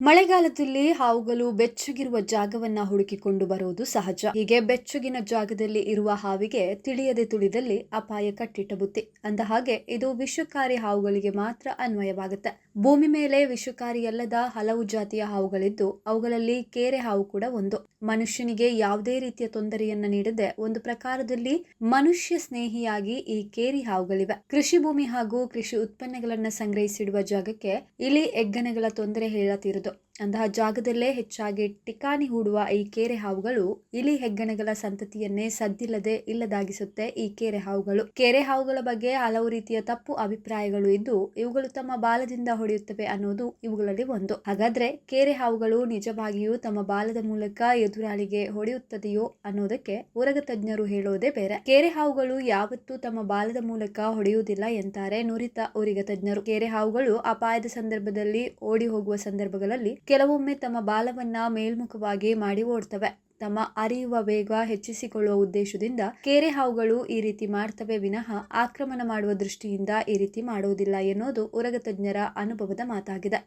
ಮಳೆಗಾಲದಲ್ಲಿ ಹಾವುಗಳು ಬೆಚ್ಚಗಿರುವ ಜಾಗವನ್ನ ಹುಡುಕಿಕೊಂಡು ಬರುವುದು ಸಹಜ. ಹೀಗೆ ಬೆಚ್ಚಗಿನ ಜಾಗದಲ್ಲಿ ಇರುವ ಹಾವಿಗೆ ತಿಳಿಯದೆ ತುಳಿದಲ್ಲಿ ಅಪಾಯ ಕಟ್ಟಿಟ್ಟ ಬುತ್ತಿ. ಅಂದ ಹಾಗೆ ಇದು ವಿಷಕಾರಿ ಹಾವುಗಳಿಗೆ ಮಾತ್ರ ಅನ್ವಯವಾಗುತ್ತೆ. ಭೂಮಿ ಮೇಲೆ ವಿಷಕಾರಿಯಲ್ಲದ ಹಲವು ಜಾತಿಯ ಹಾವುಗಳಿದ್ದು, ಅವುಗಳಲ್ಲಿ ಕೇರೆ ಹಾವು ಕೂಡ ಒಂದು. ಮನುಷ್ಯನಿಗೆ ಯಾವುದೇ ರೀತಿಯ ತೊಂದರೆಯನ್ನ ನೀಡದೆ ಒಂದು ಪ್ರಕಾರದಲ್ಲಿ ಮನುಷ್ಯ ಸ್ನೇಹಿಯಾಗಿ ಈ ಕೇರಿ ಹಾವುಗಳಿವೆ. ಕೃಷಿ ಭೂಮಿ ಹಾಗೂ ಕೃಷಿ ಉತ್ಪನ್ನಗಳನ್ನ ಸಂಗ್ರಹಿಸಿಡುವ ಜಾಗಕ್ಕೆ ಇಲಿ ಎಗ್ಗನೆಗಳ ತೊಂದರೆ ಹೇಳತೀರದು. ಅಂತಹ ಜಾಗದಲ್ಲೇ ಹೆಚ್ಚಾಗಿ ಟಿಕಾಣಿ ಹೂಡುವ ಈ ಕೆರೆ ಹಾವುಗಳು ಇಲಿ ಹೆಗ್ಗಣಗಳ ಸಂತತಿಯನ್ನೇ ಸದ್ದಿಲ್ಲದೆ ಇಲ್ಲದಾಗಿಸುತ್ತೆ ಈ ಕೆರೆ ಹಾವುಗಳು. ಕೆರೆ ಹಾವುಗಳ ಬಗ್ಗೆ ಹಲವು ರೀತಿಯ ತಪ್ಪು ಅಭಿಪ್ರಾಯಗಳು ಇದ್ದು, ಇವುಗಳು ತಮ್ಮ ಬಾಲದಿಂದ ಹೊಡೆಯುತ್ತವೆ ಅನ್ನೋದು ಇವುಗಳಲ್ಲಿ ಒಂದು. ಹಾಗಾದ್ರೆ ಕೆರೆ ಹಾವುಗಳು ನಿಜವಾಗಿಯೂ ತಮ್ಮ ಬಾಲದ ಮೂಲಕ ಎದುರಾಳಿಗೆ ಹೊಡೆಯುತ್ತದೆಯೋ ಅನ್ನೋದಕ್ಕೆ ಉರಗ ತಜ್ಞರು ಹೇಳೋದೇ ಬೇರೆ. ಕೆರೆ ಹಾವುಗಳು ಯಾವತ್ತೂ ತಮ್ಮ ಬಾಲದ ಮೂಲಕ ಹೊಡೆಯುವುದಿಲ್ಲ ಎಂತಾರೆ ನುರಿತ ಉರಿಗ ತಜ್ಞರು. ಕೆರೆ ಹಾವುಗಳು ಅಪಾಯದ ಸಂದರ್ಭದಲ್ಲಿ ಓಡಿ ಹೋಗುವ ಸಂದರ್ಭಗಳಲ್ಲಿ ಕೆಲವೊಮ್ಮೆ ತಮ್ಮ ಬಾಲವನ್ನ ಮೇಲ್ಮುಖವಾಗಿ ಮಾಡಿ ಓಡ್ತವೆ ತಮ್ಮ ಅರಿಯುವ ವೇಗ ಹೆಚ್ಚಿಸಿಕೊಳ್ಳುವ ಉದ್ದೇಶದಿಂದ ಕೆರೆ ಹಾವುಗಳು ಈ ರೀತಿ ಮಾಡ್ತವೆ ವಿನಃ ಆಕ್ರಮಣ ಮಾಡುವ ದೃಷ್ಟಿಯಿಂದ ಈ ರೀತಿ ಮಾಡುವುದಿಲ್ಲ ಎನ್ನುವುದು ಉರಗ ತಜ್ಞರ ಅನುಭವದ ಮಾತಾಗಿದೆ.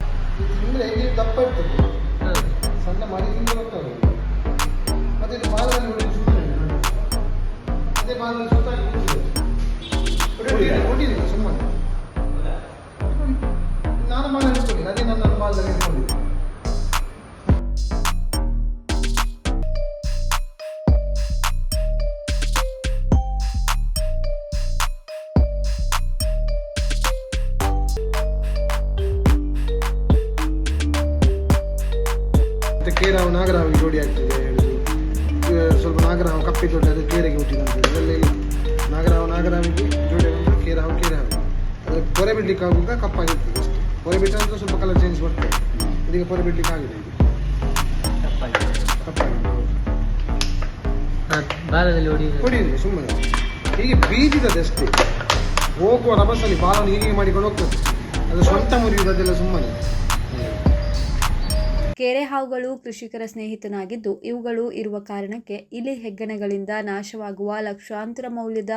ಮತ್ತೆ ನಾಗರಾವ್ ಜೋಡಿ ಆಗ್ತದೆ ಹೇಳಿದ್ರು ಸ್ವಲ್ಪ ನಾಗರಾವ್ ಕಪ್ಪಿ ದೊಡ್ಡ ಅದು ಕೇರೆಗೆ ಹುಟ್ಟಿದಂತೆ ಅದರಲ್ಲಿ ನಾಗರಾವ್ ನಾಗರಾವು ನಾಗರಾವಿಗೆ ಜೋಡಿ ಬಂದರೆ ಕೇರಾವ್ ಕೇರಾವ್ ಅದಕ್ಕೆ ಪೊರೆ ಬಿಡ್ಲಿಕ್ಕೆ ಆಗುವಾಗ ಕಪ್ಪಾಗಿತ್ತು ಅಷ್ಟೇ. ಪೊರೆ ಬಿಟ್ಟಂತೂ ಸ್ವಲ್ಪ ಕಲರ್ ಚೇಂಜ್ ಬರ್ತದೆ. ಇದೀಗ ಪೊರೆ ಬಿಡ್ಲಿಕ್ಕೆ ಆಗಿದೆ ಇದು. ಕಪ್ಪಾಗಿದೆ ಬಾಲದಲ್ಲಿ ಹೊಡೆಯುವುದು ಹೊಡಿಯುದು ಸುಮ್ಮನೆ. ಹೀಗೆ ಬೀದಿದದೆ ಅಷ್ಟೇ. ಹೋಗುವ ರಭಸಲ್ಲಿ ಬಾಲನ್ನು ಹೀಗೆ ಮಾಡಿಕೊಂಡು ಹೋಗ್ತದೆ. ಅದು ಸ್ವಂತ ಮುರಿಯುವುದೆಲ್ಲ ಸುಮ್ಮನೆ. ಕೇರೆ ಹಾವುಗಳು ಕೃಷಿಕರ ಸ್ನೇಹಿತನಾಗಿದ್ದು, ಇವುಗಳು ಇರುವ ಕಾರಣಕ್ಕೆ ಇಲಿ ಹೆಗ್ಗಣಗಳಿಂದ ನಾಶವಾಗುವ ಲಕ್ಷಾಂತರ ಮೌಲ್ಯದ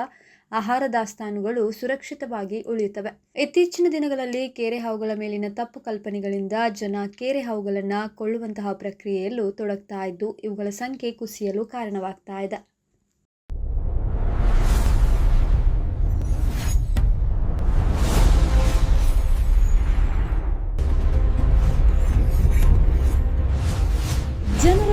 ಆಹಾರ ದಾಸ್ತಾನುಗಳು ಸುರಕ್ಷಿತವಾಗಿ ಉಳಿಯುತ್ತವೆ. ಇತ್ತೀಚಿನ ದಿನಗಳಲ್ಲಿ ಕೆರೆ ಹಾವುಗಳ ಮೇಲಿನ ತಪ್ಪು ಕಲ್ಪನೆಗಳಿಂದ ಜನ ಕೆರೆ ಹಾವುಗಳನ್ನು ಕೊಳ್ಳುವಂತಹ ಪ್ರಕ್ರಿಯೆಯಲ್ಲೂ ತೊಡಗ್ತಾ ಇದ್ದು, ಇವುಗಳ ಸಂಖ್ಯೆ ಕುಸಿಯಲು ಕಾರಣವಾಗ್ತಾ ಇದೆ.